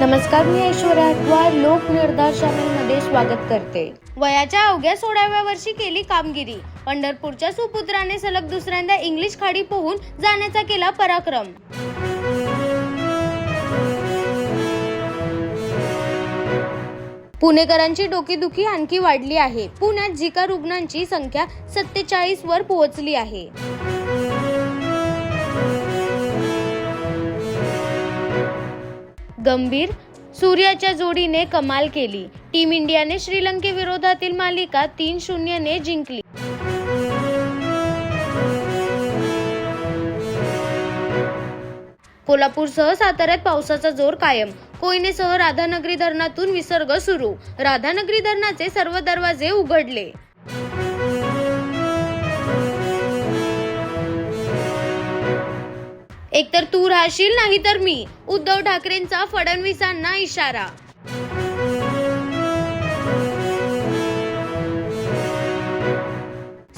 नमस्कार मी ऐश्वर्या अटवार लोक स्वागत करते. वयाच्या अवघ्या सोळाव्या वर्षी केली कामगिरी. पंढरपूरच्या सुपुत्राने सलग दुसऱ्यांदा इंग्लिश खाडी पोहून जाण्याचा केला पराक्रम. पुणेकरांची डोकेदुखी आणखी वाढली आहे. पुण्यात झिका रुग्णांची संख्या सत्तेचाळीस वर पोहोचली आहे. गंभीर सूर्याच्या जोडीने कमाल केली. टीम इंडियाने श्रीलंकेविरोधातील मालिका तीन शून्यने जिंकली. कोल्हापूरसह साताऱ्यात पावसाचा जोर कायम. कोयनेसह राधानगरी धरणातून विसर्ग सुरू. राधानगरी धरणाचे सर्व दरवाजे उघडले. एकतर तू राहशील नाही तर मी. उद्धव ठाकरेंचा फडणवीसांना इशारा.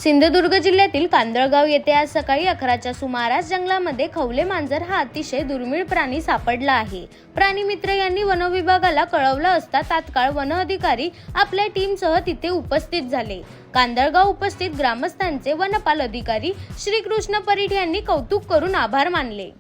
सिंधुदुर्ग जिल्ह्यातील कांदळगाव येथे आज सकाळी अकराच्या सुमारास जंगलामध्ये खवले मांजर हा अतिशय दुर्मिळ प्राणी सापडला आहे. प्राणी मित्र यांनी वनविभागाला कळवलं असता तात्काळ वन अधिकारी आपल्या टीमसह तिथे उपस्थित झाले. कांदळगाव उपस्थित ग्रामस्थांचे वनपाल अधिकारी श्रीकृष्ण परीठ यांनी कौतुक करून आभार मानले.